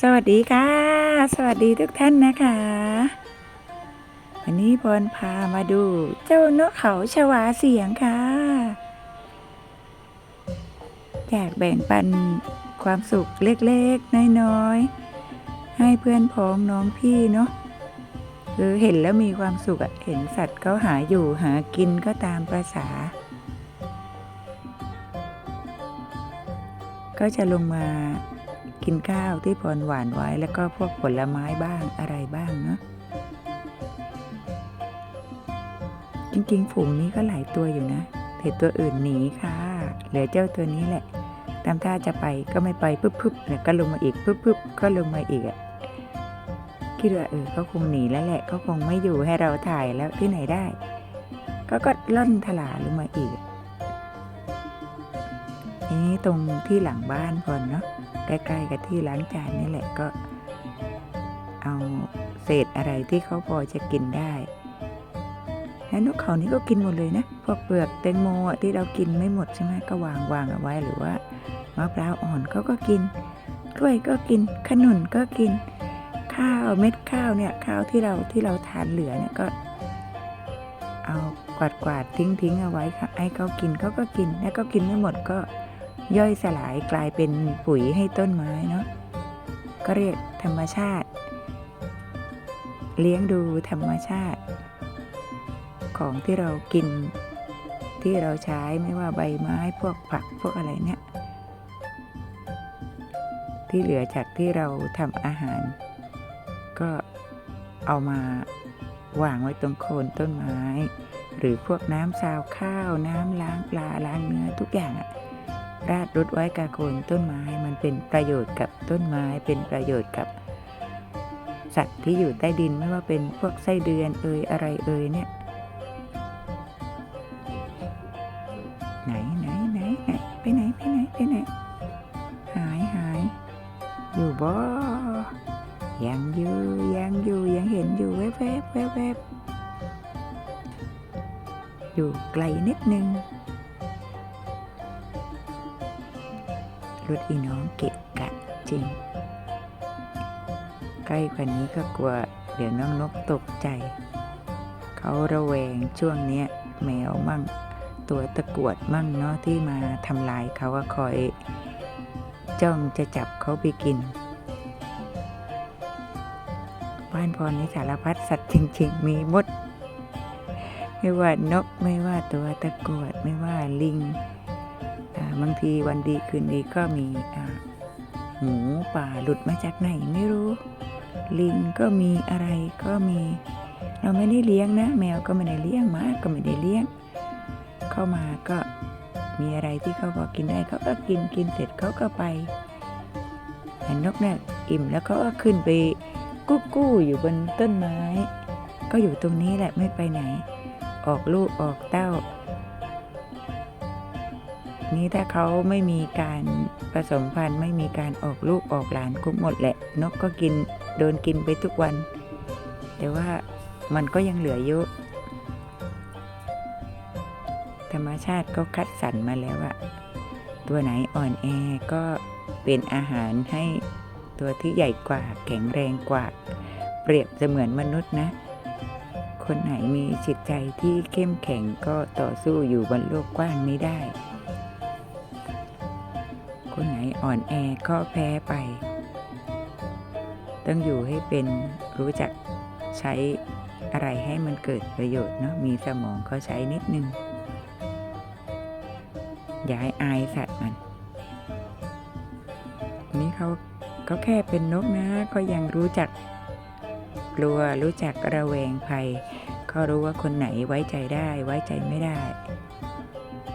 สวัสดีค่ะ สวัสดีทุกท่านนะคะ วันนี้พรพามาดูเจ้านกเขาชวาเสียงค่ะ อยากแบ่งปันความสุขเล็กๆ น้อยๆ ให้เพื่อนพ้องน้องพี่เนาะคือเห็นแล้วมีความสุขอะเห็นสัตว์เขาหาอยู่หากินก็ตามประษา ก็จะลงมา กินข้าวที่พรหวานไว้แล้วก็พวกผลไม้บ้างอะไรบ้างเนาะจริงๆ ฝูงนี้ก็หลายตัวอยู่นะแต่ตัวอื่นหนีค่ะ เหลือเจ้าตัวนี้แหละ ตามท่าจะไปก็ไม่ไปปึ๊บปึ๊บแล้วก็ลงมาอีกปึ๊บปึ๊บก็ลงมาอีกอะคิดว่าเออเขาคงหนีแล้วแหละเขาคงไม่อยู่ให้เราถ่ายแล้วที่ไหนได้เขาก็ล่อนถลาลงมาอีก นี้ตรงที่หลังบ้านพรเนาะใกล้ๆกับที่ล้างจานนี่แหละก็ เอาเศษอะไรที่เขาพอจะกินได้แล้วนกเขานี่ก็กินหมดเลยนะพวกเปลือกแตงโมที่เรากินไม่หมดใช่ไหมก็วางวางเอาไว้หรือว่ามะพร้าวอ่อนเขาก็กินกล้วยก็กินขนุนก็กิน ข้าวเม็ดข้าวเนี่ยข้าวที่เราที่เราทานเหลือเนี่ยก็ เอากวาดกวาดทิ้งทิ้งเอาไว้ค่ะให้เขากินเขาก็กินแล้วก็กินไม่หมดก็ ย่อยสลายกลายเป็นปุ๋ยให้ต้นไม้เนาะก็เรียกธรรมชาติ เลี้ยงดูธรรมชาติ ของที่เรากินที่เราใช้ไม่ว่าใบไม้พวกผักพวกอะไรเนี่ย ที่เหลือจากที่เราทำอาหาร ก็เอามาวางไว้ตรงโคนต้นไม้ หรือพวกน้ำซาวข้าว น้ำล้างปลาล้างเนื้อทุกอย่างอะ ราดรดไว้กับโคนต้นไม้มันเป็นประโยชน์กับต้นไม้ เป็นประโยชน์กับ สัตว์ที่อยู่ใต้ดินไม่ว่าเป็นพวกไส้เดือนเอ่ยอะไรเอ่ยเนี่ยไหนไหนไหนไหนไปไหนไปไหนไปไหนหายหายอยู่บ่ยังอยู่ยังอยู่ยังเห็นอยู่แวบแวบแวบแวบอยู่ไกลนิดนึง รถอีน้องเกะกะจริง ใกล้กว่านี้ก็กลัว เดี๋ยวน้องนกตกใจ เขาระแวงช่วงเนี้ยแมวมั่ง ตัวตะกวดมั่งเนาะที่มาทำลายเขาก็คอย จ้องจะจับเขาไปกิน บ้านพรนี่สารพัดสัตว์จริงๆ มีมด ไม่ว่านกไม่ว่าตัวตะกวดไม่ว่าลิง บางทีวันดีคืนดีก็มีหมูป่าหลุดมาจากไหนไม่รู้ ลิงก็มีอะไรก็มี เราไม่ได้เลี้ยงนะ แมวก็ไม่ได้เลี้ยงหมาก็ไม่ได้เลี้ยง เข้ามาก็มีอะไรที่เขาพอกินได้เขาก็กินกินเสร็จเขาก็ไปเห็นนกเนี่ยอิ่มแล้วเขาก็ขึ้นไปกู้กู้อยู่บนต้นไม้ ก็อยู่ตรงนี้แหละไม่ไปไหน ออกลูกออกเต้า นี่ถ้าเขาไม่มีการผสมพันธุ์ไม่มีการออกลูกออกหลานกุหมดแหละ นกก็กินโดนกินไปทุกวัน แต่ว่ามันก็ยังเหลือเยอะ ธรรมชาติก็คัดสรรมาแล้วอะตัวไหนอ่อนแอก็เป็นอาหารให้ตัวที่ใหญ่กว่าแข็งแรงกว่า เปรียบเสมือนมนุษย์นะ คนไหนมีจิตใจที่เข้มแข็งก็ต่อสู้อยู่บนโลกกว้างนี้ได้ อ่อนแอก็แพ้ไป ต้องอยู่ให้เป็นรู้จักใช้อะไรให้มันเกิดประโยชน์เนาะมีสมองเขาใช้นิดนึง อย่าให้อายสัตว์มัน นี่เขาเขาแค่เป็นนกนะก็ยังรู้จักกลัวรู้จักระแวงภัยเขารู้ว่าคนไหนไว้ใจได้ไว้ใจไม่ได้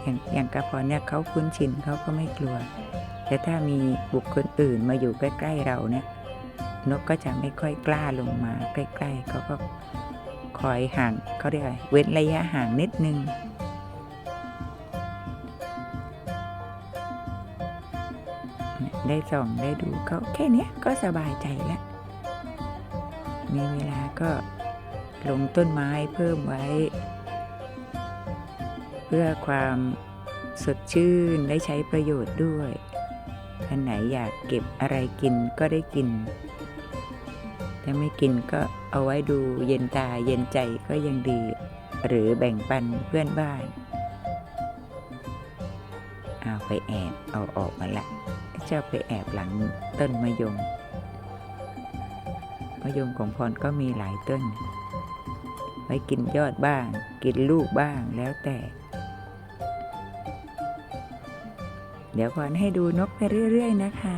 อย่างอย่างกระพรเนี่ยเขาคุ้นชินเขาก็ไม่กลัว แต่ถ้ามีบุคคลอื่นมาอยู่ใกล้ ๆ เราเนี่ยนกก็จะไม่ค่อยกล้าลงมาใกล้ๆเขาก็คอยห่างเขาเรียกอะไรเว้นระยะห่างนิดนึง ได้ส่องได้ดูเขาแค่นี้ก็สบายใจแล้วมีเวลาก็ลงต้นไม้เพิ่มไว้ เพื่อความสดชื่นได้ใช้ประโยชน์ด้วย ท่านไหนอยากเก็บอะไรกินก็ได้กิน ถ้าไม่กินก็เอาไว้ดูเย็นตาเย็นใจก็ยังดี หรือแบ่งปันเพื่อนบ้าน เอาไปแอบเอาออกมาละชอบไปแอบหลังต้นมะยมมะยมของพรก็มีหลายต้น ไว้กินยอดบ้าง กินลูกบ้างแล้วแต่ เดี๋ยวขวัญให้ดูนกไปเรื่อย ๆ นะคะ